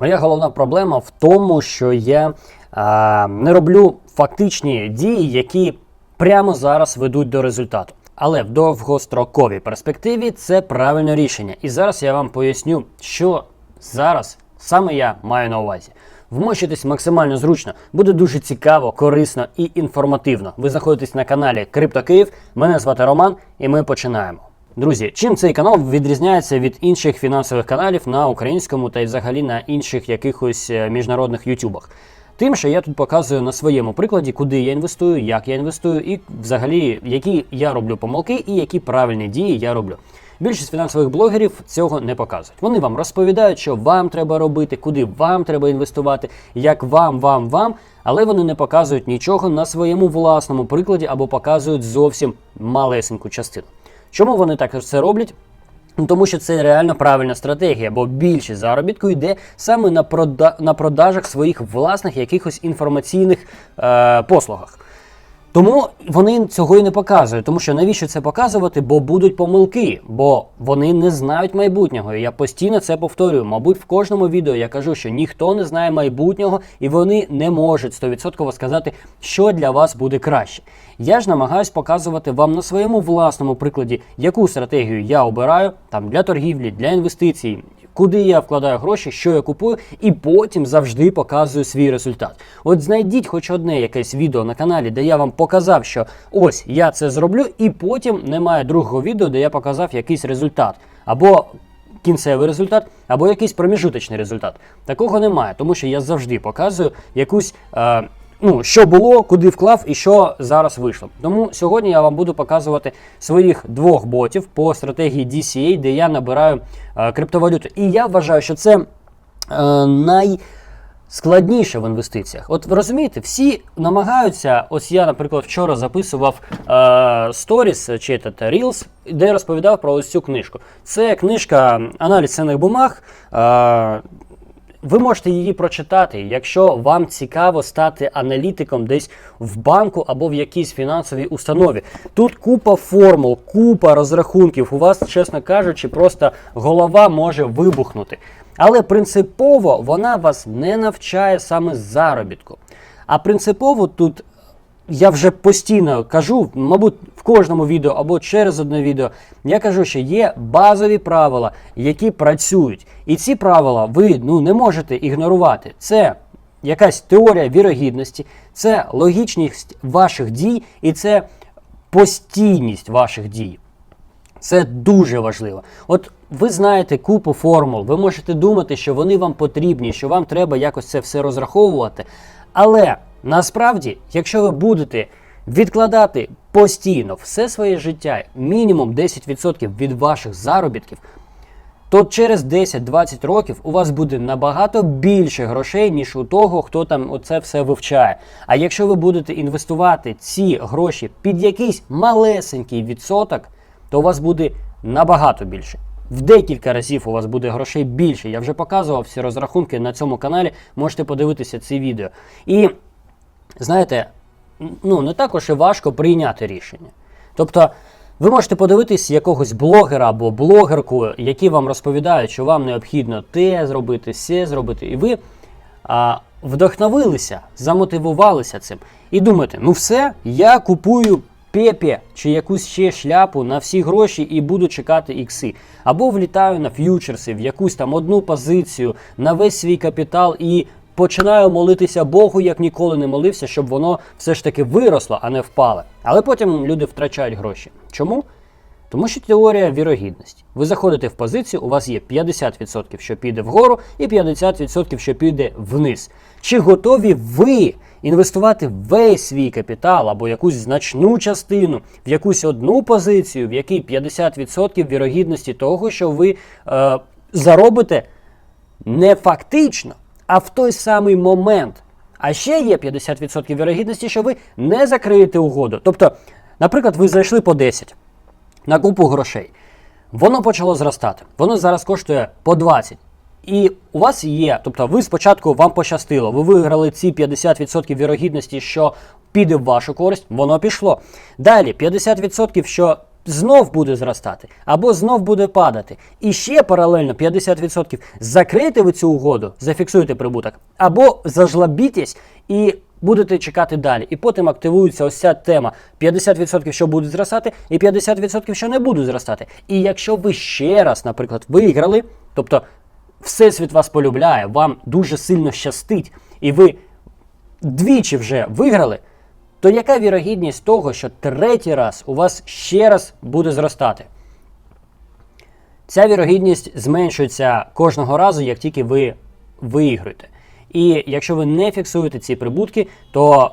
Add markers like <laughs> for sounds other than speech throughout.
Моя головна проблема в тому, що я а, не роблю фактичні дії, які прямо зараз ведуть до результату. Але в довгостроковій перспективі це правильне рішення. І зараз я вам поясню, що зараз саме я маю на увазі. Вмощитись максимально зручно, буде дуже цікаво, корисно і інформативно. Ви знаходитесь на каналі Крипто Київ. Мене звати Роман, і ми починаємо. Друзі, чим цей канал відрізняється від інших фінансових каналів на українському та й взагалі на інших якихось е, міжнародних ютубах? Тим, що я тут показую на своєму прикладі, куди я інвестую, як я інвестую, і взагалі які я роблю помилки і які правильні дії я роблю. Більшість фінансових блогерів цього не показують. Вони вам розповідають, що вам треба робити, куди вам треба інвестувати, як вам, вам, вам, але вони не показують нічого на своєму власному прикладі або показують зовсім малесеньку частину. Чому вони так це роблять? Ну, тому що це реально правильна стратегія, бо більшість заробітку йде саме на, прода- на продажах своїх власних якихось інформаційних е- послугах. Тому вони цього і не показують, тому що навіщо це показувати? Бо будуть помилки, бо вони не знають майбутнього. І я постійно це повторюю. Мабуть, в кожному відео я кажу, що ніхто не знає майбутнього, і вони не можуть 100% сказати, що для вас буде краще. Я ж намагаюсь показувати вам на своєму власному прикладі, яку стратегію я обираю там для торгівлі, для інвестицій, куди я вкладаю гроші, що я купую, і потім завжди показую свій результат. От знайдіть хоч одне якесь відео на каналі, де я вам показав, що ось я це зроблю, і потім немає другого відео, де я показав якийсь результат. Або кінцевий результат, або якийсь проміжуточний результат. Такого немає, тому що я завжди показую якусь. Е, Ну, що було, куди вклав і що зараз вийшло. Тому сьогодні я вам буду показувати своїх двох ботів по стратегії DCA, де я набираю е, криптовалюту. І я вважаю, що це е, найскладніше в інвестиціях. От ви розумієте, всі намагаються. Ось я, наприклад, вчора записував е, сторіс чи та Reels, де розповідав про ось цю книжку. Це книжка Аналіз цінних бумаг. Е, ви можете її прочитати, якщо вам цікаво стати аналітиком десь в банку або в якійсь фінансовій установі. Тут купа формул, купа розрахунків. У вас, чесно кажучи, просто голова може вибухнути. Але принципово вона вас не навчає саме заробітку. А принципово тут я вже постійно кажу, мабуть, в кожному відео або через одне відео, я кажу, що є базові правила, які працюють. І ці правила ви ну, не можете ігнорувати. Це якась теорія вірогідності, це логічність ваших дій і це постійність ваших дій. Це дуже важливо. От ви знаєте купу формул, ви можете думати, що вони вам потрібні, що вам треба якось це все розраховувати. Але насправді, якщо ви будете відкладати постійно все своє життя, мінімум 10% від ваших заробітків, то через 10-20 років у вас буде набагато більше грошей, ніж у того, хто там оце все вивчає. А якщо ви будете інвестувати ці гроші під якийсь малесенький відсоток, то у вас буде набагато більше. В декілька разів у вас буде грошей більше. Я вже показував всі розрахунки на цьому каналі. Можете подивитися ці відео. І знаєте, ну не також і важко прийняти рішення. Тобто, ви можете подивитись якогось блогера або блогерку, які вам розповідають, що вам необхідно те зробити, все зробити, і ви а, вдохновилися, замотивувалися цим. І думаєте, ну все, я купую пепе чи якусь ще шляпу на всі гроші і буду чекати ікси. Або влітаю на ф'ючерси в якусь там одну позицію на весь свій капітал і починаю молитися Богу, як ніколи не молився, щоб воно все ж таки виросло, а не впало. Але потім люди втрачають гроші. Чому? Тому що теорія вірогідності. Ви заходите в позицію, у вас є 50%, що піде вгору, і 50%, що піде вниз. Чи готові ви інвестувати весь свій капітал або якусь значну частину в якусь одну позицію, в якій 50% вірогідності того, що ви е, заробите не фактично, а в той самий момент. А ще є 50% вірогідності, що ви не закриєте угоду. Тобто, наприклад, ви зайшли по 10 на купу грошей. Воно почало зростати. Воно зараз коштує по 20. І у вас є, тобто ви спочатку вам пощастило, ви виграли ці 50% вірогідності, що піде в вашу користь, воно пішло. Далі 50%, що знов буде зростати, або знов буде падати. І ще паралельно 50% закрити ви цю угоду, зафіксуєте прибуток, або зажлобітесь і будете чекати далі. І потім активується ось ця тема: 50% що будуть зростати, і 50% що не будуть зростати. І якщо ви ще раз, наприклад, виграли, тобто Всесвіт вас полюбляє, вам дуже сильно щастить, і ви двічі вже виграли, то яка вірогідність того, що третій раз у вас ще раз буде зростати? Ця вірогідність зменшується кожного разу, як тільки ви виіграєте. І якщо ви не фіксуєте ці прибутки, то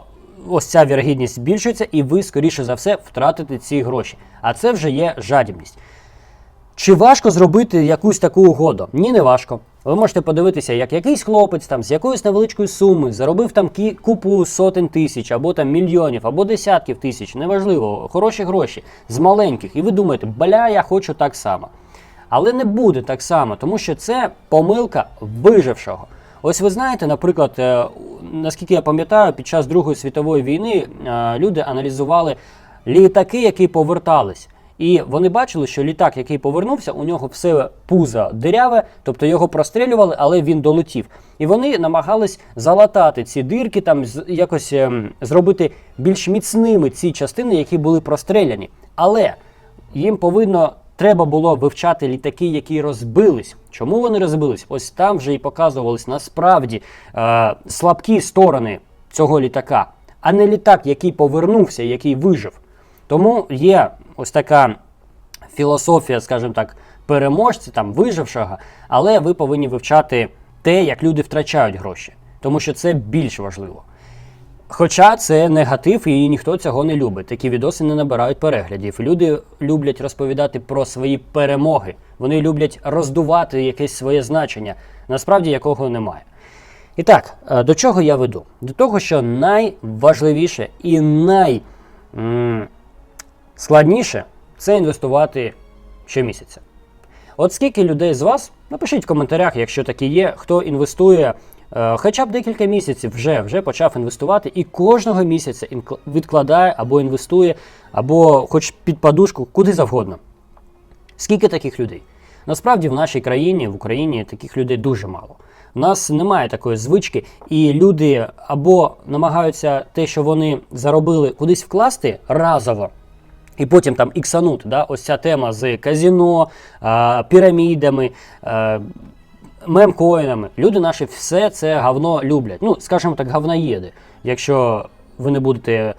ось ця вірогідність збільшується, і ви, скоріше за все, втратите ці гроші. А це вже є жадібність. Чи важко зробити якусь таку угоду? Ні, не важко. Ви можете подивитися, як якийсь хлопець там з якоїсь невеличкої суми заробив там кі- купу сотень тисяч, або там мільйонів, або десятків тисяч, неважливо, хороші гроші з маленьких. І ви думаєте, бля, я хочу так само. Але не буде так само, тому що це помилка вижившого. Ось ви знаєте, наприклад, е, наскільки я пам'ятаю, під час Другої світової війни е, люди аналізували літаки, які повертались. І вони бачили, що літак, який повернувся, у нього все пузо диряве, тобто його прострілювали, але він долетів. І вони намагались залатати ці дирки, там якось ем, зробити більш міцними ці частини, які були простреляні. Але їм повинно треба було вивчати літаки, які розбились. Чому вони розбились? Ось там вже і показувались насправді е, слабкі сторони цього літака, а не літак, який повернувся, який вижив. Тому є ось така філософія, скажімо так, переможця, там вижившого, але ви повинні вивчати те, як люди втрачають гроші, тому що це більш важливо. Хоча це негатив, і ніхто цього не любить. Такі відоси не набирають переглядів. Люди люблять розповідати про свої перемоги. Вони люблять роздувати якесь своє значення, насправді якого немає. І так, е, до чого я веду? До того, що найважливіше і найскладніше це інвестувати щомісяця. От скільки людей з вас, напишіть в коментарях, якщо такі є, хто інвестує е, хоча б декілька місяців вже, вже почав інвестувати і кожного місяця відкладає або інвестує, або хоч під подушку, куди завгодно. Скільки таких людей? Насправді в нашій країні, в Україні, таких людей дуже мало. У нас немає такої звички, і люди або намагаються те, що вони заробили, кудись вкласти разово, і потім там іксанути. Да? Ось ця тема з казіно, пірамідами, мемкоїнами. Люди наші все це говно люблять. Ну, скажімо так, говноєди. Якщо ви не будете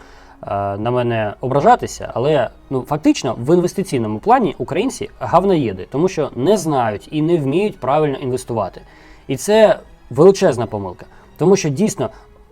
на мене ображатися, але ну, фактично в інвестиційному плані українці говноєди, тому що не знають і не вміють правильно інвестувати. І це величезна помилка, тому що дійсно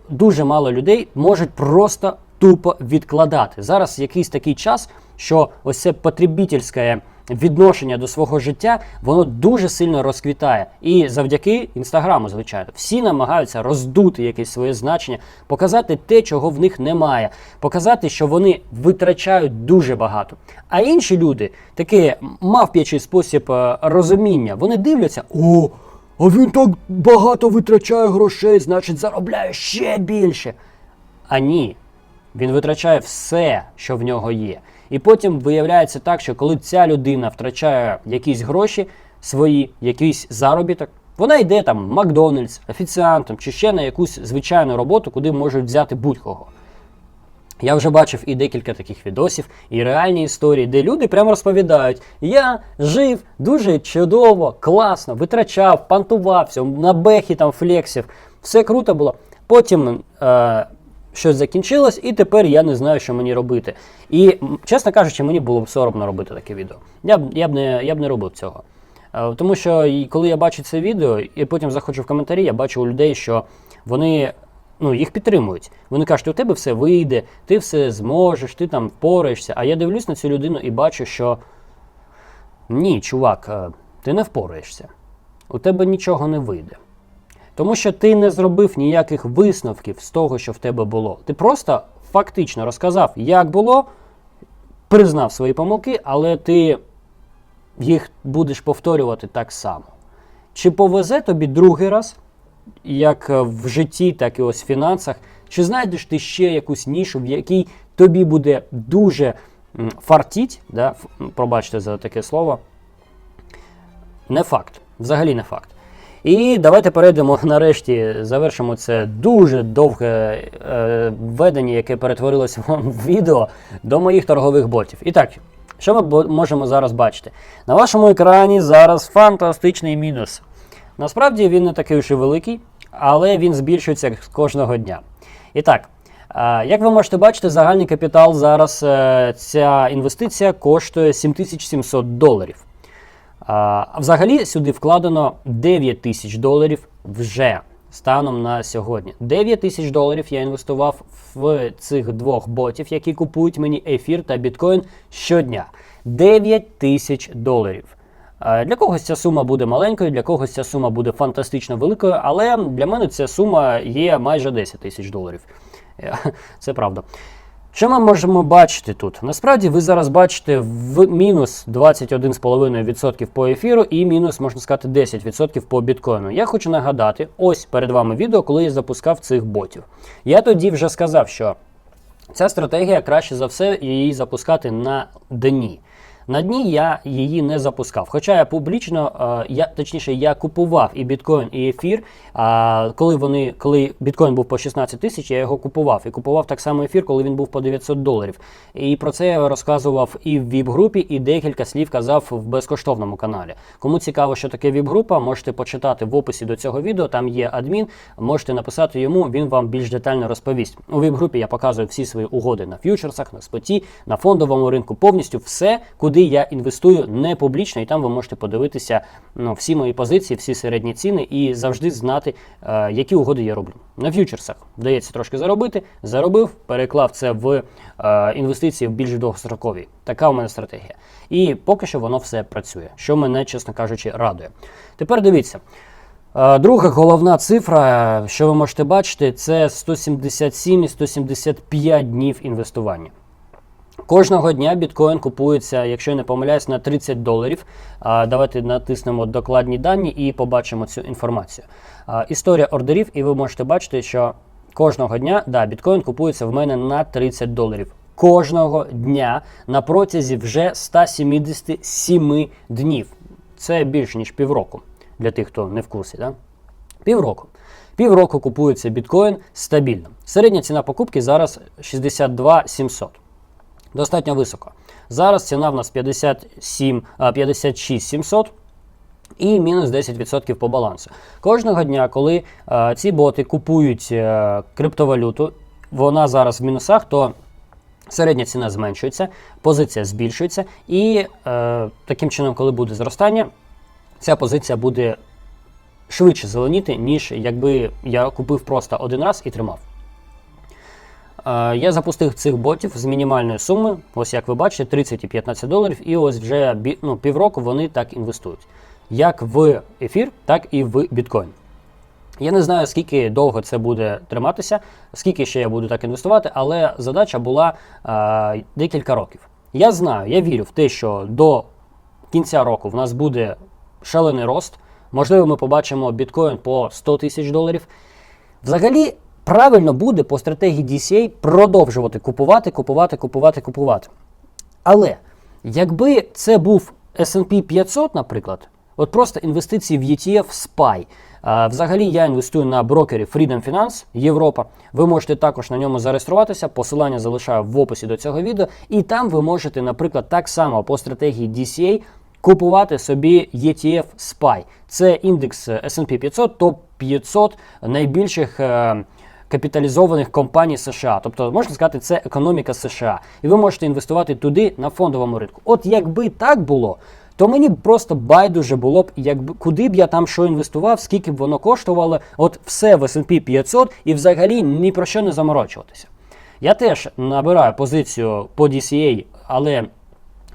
дуже мало людей можуть просто тупо відкладати. Зараз якийсь такий час, що ось це потребітельське відношення до свого життя, воно дуже сильно розквітає. І завдяки інстаграму, звичайно, всі намагаються роздути якесь своє значення, показати те, чого в них немає, показати, що вони витрачають дуже багато. А інші люди, такий мавп'ячий спосіб е, розуміння, вони дивляться, о, а він так багато витрачає грошей, значить заробляє ще більше. А ні, він витрачає все, що в нього є. І потім виявляється так, що коли ця людина втрачає якісь гроші свої, якийсь заробіток, вона йде там Макдональдс, офіціантом чи ще на якусь звичайну роботу, куди можуть взяти будь-кого. Я вже бачив і декілька таких відосів, і реальні історії, де люди прямо розповідають: я жив дуже чудово, класно, витрачав, пантувався, на бехі там флексів, все круто було. Потім е, щось закінчилось, і тепер я не знаю, що мені робити. І, чесно кажучи, мені було б соромно робити таке відео. Я б, я б, не, я б не робив цього. Е, Тому що коли я бачу це відео, і потім заходжу в коментарі, я бачу у людей, що вони ну, їх підтримують. Вони кажуть, у тебе все вийде, ти все зможеш, ти там впораєшся. А я дивлюсь на цю людину і бачу, що ні, чувак, е, ти не впораєшся. У тебе нічого не вийде. Тому що ти не зробив ніяких висновків з того, що в тебе було. Ти просто фактично розказав, як було, признав свої помилки, але ти їх будеш повторювати так само. Чи повезе тобі другий раз, як в житті, так і ось в фінансах, чи знайдеш ти ще якусь нішу, в якій тобі буде дуже фартіть, да, пробачте за таке слово, не факт. Взагалі не факт. І давайте перейдемо нарешті, завершимо це дуже довге е, введення, яке перетворилося в відео до моїх торгових ботів. І так, що ми можемо зараз бачити? На вашому екрані зараз фантастичний мінус. Насправді він не такий уж і великий, але він збільшується кожного дня. І так, е, як ви можете бачити, загальний капітал зараз е, ця інвестиція коштує 7700 доларів. А взагалі сюди вкладено 9 тисяч доларів вже станом на сьогодні. 9 тисяч доларів я інвестував в цих двох ботів, які купують мені ефір та біткоін щодня. 9 тисяч доларів. Для когось ця сума буде маленькою, для когось ця сума буде фантастично великою, але для мене ця сума є майже 10 тисяч доларів. Е, <laughs> Це правда. Що ми можемо бачити тут? Насправді ви зараз бачите в мінус 21,5% по ефіру і мінус, можна сказати, 10% по біткоїну. Я хочу нагадати, ось перед вами відео, коли я запускав цих ботів. Я тоді вже сказав, що ця стратегія краще за все її запускати на дні. На дні я її не запускав. Хоча я публічно, е, я точніше, я купував і біткоін, і ефір. Коли вони, коли біткоін був по 16 тисяч, я його купував. І купував так само ефір, коли він був по 900 доларів. І про це я розказував і в ВІП-групі, і декілька слів казав в безкоштовному каналі. Кому цікаво, що таке ВІП-група, можете почитати в описі до цього відео. Там є адмін. Можете написати йому, він вам більш детально розповість. У ВІП-групі я показую всі свої угоди на ф'ючерсах, на споті, на фондовому ринку, повністю все, куди я інвестую не публічно, і там ви можете подивитися ну, всі мої позиції, всі середні ціни і завжди знати, е, які угоди я роблю. На ф'ючерсах вдається трошки заробити. Заробив, переклав це в е, інвестиції в більш довгострокові. Така у мене стратегія. І поки що воно все працює, що мене, чесно кажучи, радує. Тепер дивіться. Е, Друга головна цифра, що ви можете бачити, це 177 і 175 днів інвестування. Кожного дня біткоін купується, якщо я не помиляюсь, на 30 доларів. Давайте натиснемо докладні дані і побачимо цю інформацію. Історія ордерів, і ви можете бачити, що кожного дня да, біткоін купується в мене на 30 доларів. Кожного дня на протязі вже 177 днів. Це більше ніж півроку для тих, хто не в курсі. Да? Півроку. Півроку купується біткоін стабільно. Середня ціна покупки зараз 62 700 достатньо високо. Зараз ціна в нас 57, 56 700 і мінус 10% по балансу. Кожного дня, коли е, ці боти купують е, криптовалюту, вона зараз в мінусах, то середня ціна зменшується, позиція збільшується, і е, таким чином, коли буде зростання, ця позиція буде швидше зеленіти, ніж якби я купив просто один раз і тримав. Е, Я запустив цих ботів з мінімальної суми, ось як ви бачите, 30 і 15 доларів, і ось вже ну, півроку вони так інвестують. Як в ефір, так і в біткоін. Я не знаю, скільки довго це буде триматися, скільки ще я буду так інвестувати, але задача була е, декілька років. Я знаю, я вірю в те, що до кінця року в нас буде шалений рост. Можливо, ми побачимо біткоін по 100 тисяч доларів. Взагалі, правильно буде по стратегії DCA продовжувати купувати, купувати, купувати, купувати. Але якби це був SP 500, наприклад, от просто інвестиції в ETF SPY. Взагалі я інвестую на брокері Freedom Finance Європа. Ви можете також на ньому зареєструватися. Посилання залишаю в описі до цього відео. І там ви можете, наприклад, так само по стратегії DCA купувати собі ETF SPY. Це індекс е, S&P 500, топ 500 найбільших. е, Капіталізованих компаній США, тобто можна сказати, це економіка США, і ви можете інвестувати туди на фондовому ринку. От якби так було, то мені просто байдуже було б, якби куди б я там що інвестував, скільки б воно коштувало, от все в S&P 500 і взагалі ні про що не заморочуватися. Я теж набираю позицію по DCA, але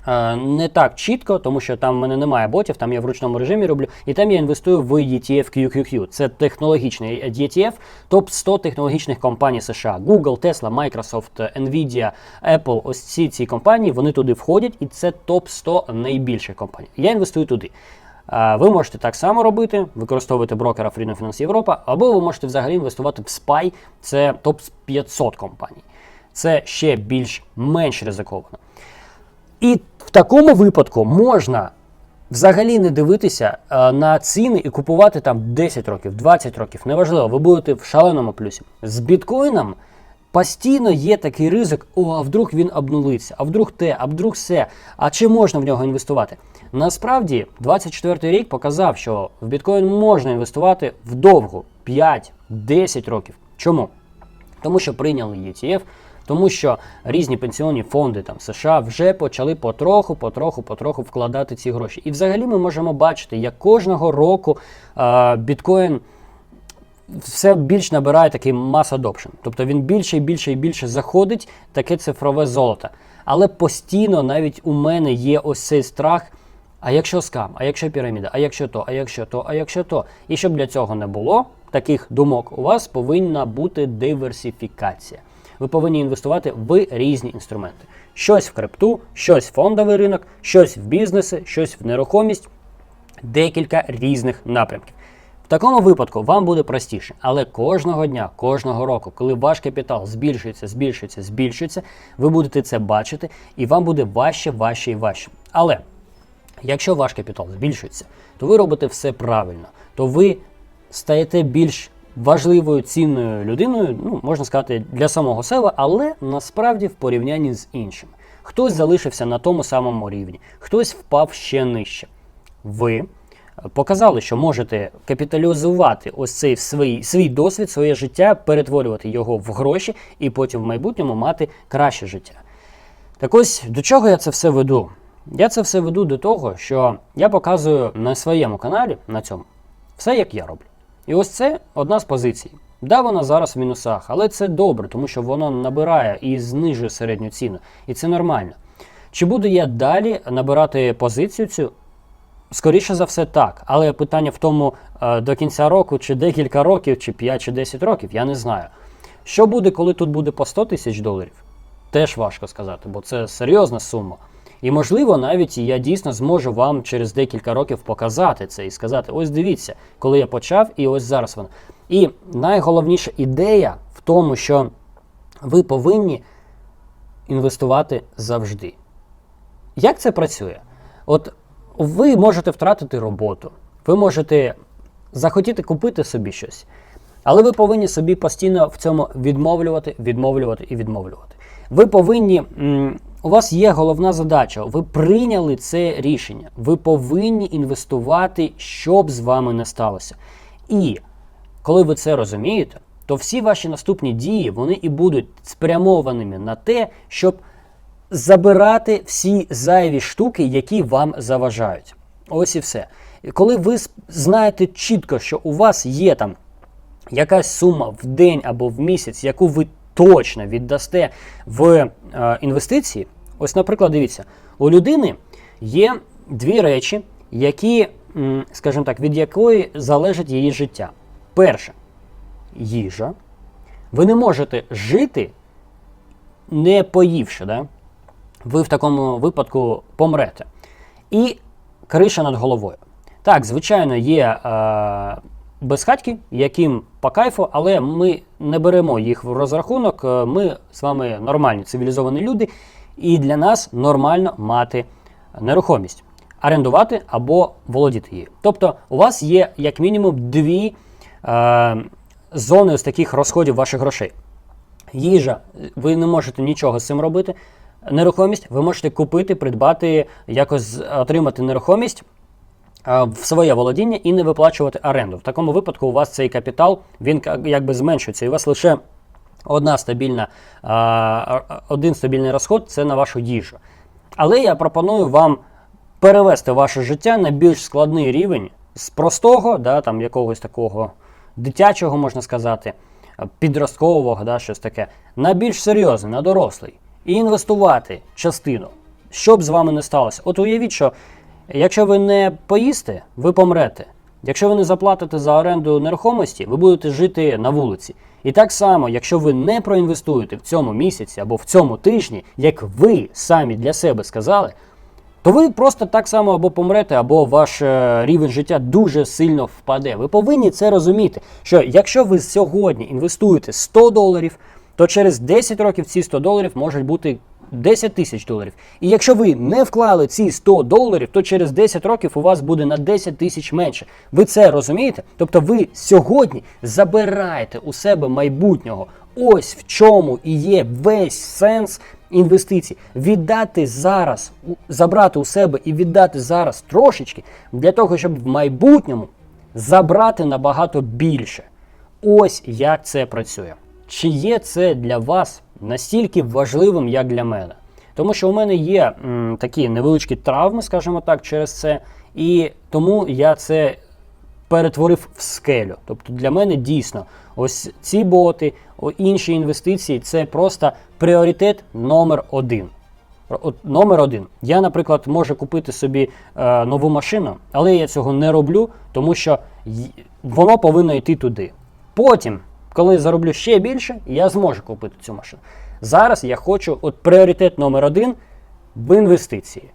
не так чітко, тому що там в мене немає ботів, там я в ручному режимі роблю, і там я інвестую в ETF QQQ. Це технологічний ETF, топ 100 технологічних компаній США. Google, Tesla, Microsoft, Nvidia, Apple. Ось ці ці компанії вони туди входять, і це топ 100 найбільших компаній. Я інвестую туди. Е, Ви можете так само робити, використовувати брокера Freedom Finance Європа, або ви можете взагалі інвестувати в SPY, це топ 500 компаній. Це ще більш менш ризиковано. І такому випадку можна взагалі не дивитися е, на ціни і купувати там 10 років, 20 років. Неважливо, ви будете в шаленому плюсі. З біткоїном постійно є такий ризик: о, а вдруг він обнулиться, а вдруг те, а вдруг все. А чи можна в нього інвестувати? Насправді, 24-й рік показав, що в біткоін можна інвестувати вдовго 5-10 років. Чому? Тому що прийняли ETF, тому що різні пенсіонні фонди там США вже почали потроху, потроху, потроху вкладати ці гроші. І взагалі ми можемо бачити, як кожного року е, біткоін все більш набирає такий mass adoption. Тобто він більше і більше і більше заходить таке цифрове золото. Але постійно навіть у мене є ось цей страх. А якщо скам, а якщо піраміда, а якщо то, а якщо то, а якщо то. І щоб для цього не було таких думок, у вас повинна бути диверсифікація. Ви повинні інвестувати в різні інструменти. Щось в крипту, щось в фондовий ринок, щось в бізнеси, щось в нерухомість, декілька різних напрямків. В такому випадку вам буде простіше, але кожного дня, кожного року, коли ваш капітал збільшується, збільшується, збільшується, ви будете це бачити, і вам буде важче, важче і важче. Але якщо ваш капітал збільшується, то ви робите все правильно, то ви стаєте більш важливою цінною людиною, ну можна сказати, для самого себе, але насправді в порівнянні з іншими. Хтось залишився на тому самому рівні, хтось впав ще нижче. Ви показали, що можете капіталізувати ось цей свій, свій досвід, своє життя, перетворювати його в гроші і потім в майбутньому мати краще життя. Так ось до чого я це все веду? Я це все веду до того, що я показую на своєму каналі на цьому все, як я роблю. І ось це одна з позицій. Да, вона зараз в мінусах, але це добре, тому що воно набирає і знижує середню ціну. І це нормально. Чи буду я далі набирати позицію цю? Скоріше за все, так. Але питання в тому, е, до кінця року, чи декілька років, чи 5, чи 10 років, я не знаю. Що буде, коли тут буде по 100 тисяч доларів? Теж важко сказати, бо це серйозна сума. І можливо, навіть я дійсно зможу вам через декілька років показати це і сказати: ось дивіться, коли я почав, і ось зараз воно. І найголовніша ідея в тому, що ви повинні інвестувати завжди. Як це працює? От ви можете втратити роботу, ви можете захотіти купити собі щось, але ви повинні собі постійно в цьому відмовлювати, відмовлювати і відмовлювати. Ви повинні. У вас є головна задача. Ви прийняли це рішення. Ви повинні інвестувати, щоб з вами не сталося. І коли ви це розумієте, то всі ваші наступні дії вони і будуть спрямованими на те, щоб забирати всі зайві штуки, які вам заважають. Ось і все. І коли ви знаєте чітко, що у вас є там якась сума в день або в місяць, яку ви точно віддасте в е, інвестиції. Ось, наприклад, дивіться, у людини є дві речі, які, скажімо так, від якої залежить її життя. Перше їжа. Ви не можете жити, не поївши. Да? Ви в такому випадку помрете. І криша над головою. Так, звичайно, є е, безхатьки, яким по кайфу, але ми не беремо їх в розрахунок. Е, Ми з вами нормальні цивілізовані люди, і для нас нормально мати нерухомість, орендувати або володіти її. Тобто, у вас є як мінімум дві е, зони з таких розходів ваших грошей. Їжа, ви не можете нічого з цим робити. Нерухомість, ви можете купити, придбати, якось отримати нерухомість в своє володіння і не виплачувати оренду. В такому випадку у вас цей капітал він якби зменшується, і у вас лише одна стабільна, а, один стабільний розход це на вашу їжу. Але я пропоную вам перевести ваше життя на більш складний рівень з простого, да, там якогось такого дитячого, можна сказати, підросткового, да, щось таке, на більш серйозний, на дорослий. І інвестувати частину, що б з вами не сталося. От уявіть, що якщо ви не поїсте, ви помрете. Якщо ви не заплатите за оренду нерухомості, ви будете жити на вулиці. І так само, якщо ви не проінвестуєте в цьому місяці або в цьому тижні, як ви самі для себе сказали, то ви просто так само або помрете, або ваш е, рівень життя дуже сильно впаде. Ви повинні це розуміти, що якщо ви сьогодні інвестуєте 100 доларів, то через 10 років ці 100 доларів можуть бути 10 тисяч доларів. І якщо ви не вклали ці 100 доларів, то через 10 років у вас буде на 10 тисяч менше. Ви це розумієте? Тобто ви сьогодні забираєте у себе майбутнього. Ось в чому і є весь сенс інвестицій. Віддати зараз, забрати у себе і віддати зараз трошечки для того, щоб в майбутньому забрати набагато більше. Ось як це працює. Чи є це для вас настільки важливим, як для мене? Тому що у мене є м, такі невеличкі травми, скажімо так, через це, і тому я це перетворив в скелю. Тобто для мене дійсно ось ці боти, інші інвестиції це просто пріоритет номер один. От номер один. Я, наприклад, можу купити собі е, нову машину, але я цього не роблю, тому що воно повинно йти туди. Потім, коли зароблю ще більше, я зможу купити цю машину. Зараз я хочу от пріоритет номер один в інвестиції.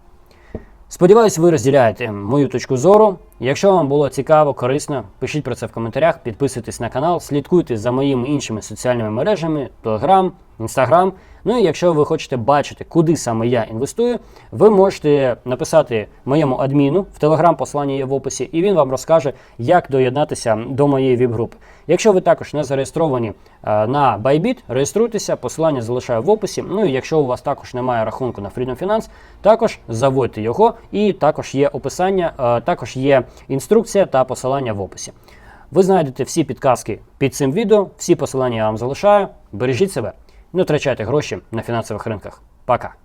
Сподіваюсь, ви розділяєте мою точку зору. Якщо вам було цікаво, корисно, пишіть про це в коментарях, підписуйтесь на канал, слідкуйте за моїми іншими соціальними мережами, Telegram, Instagram. Ну і якщо ви хочете бачити, куди саме я інвестую, ви можете написати моєму адміну в Telegram, посилання є в описі, і він вам розкаже, як доєднатися до моєї віп-групи. Якщо ви також не зареєстровані е, на Bybit, реєструйтеся, посилання залишаю в описі. Ну і якщо у вас також немає рахунку на Freedom Finance, також заводьте його, і також є описання, е, також є інструкція та посилання в описі. Ви знайдете всі підказки під цим відео, всі посилання я вам залишаю. Бережіть себе, не втрачайте гроші на фінансових ринках. Пока!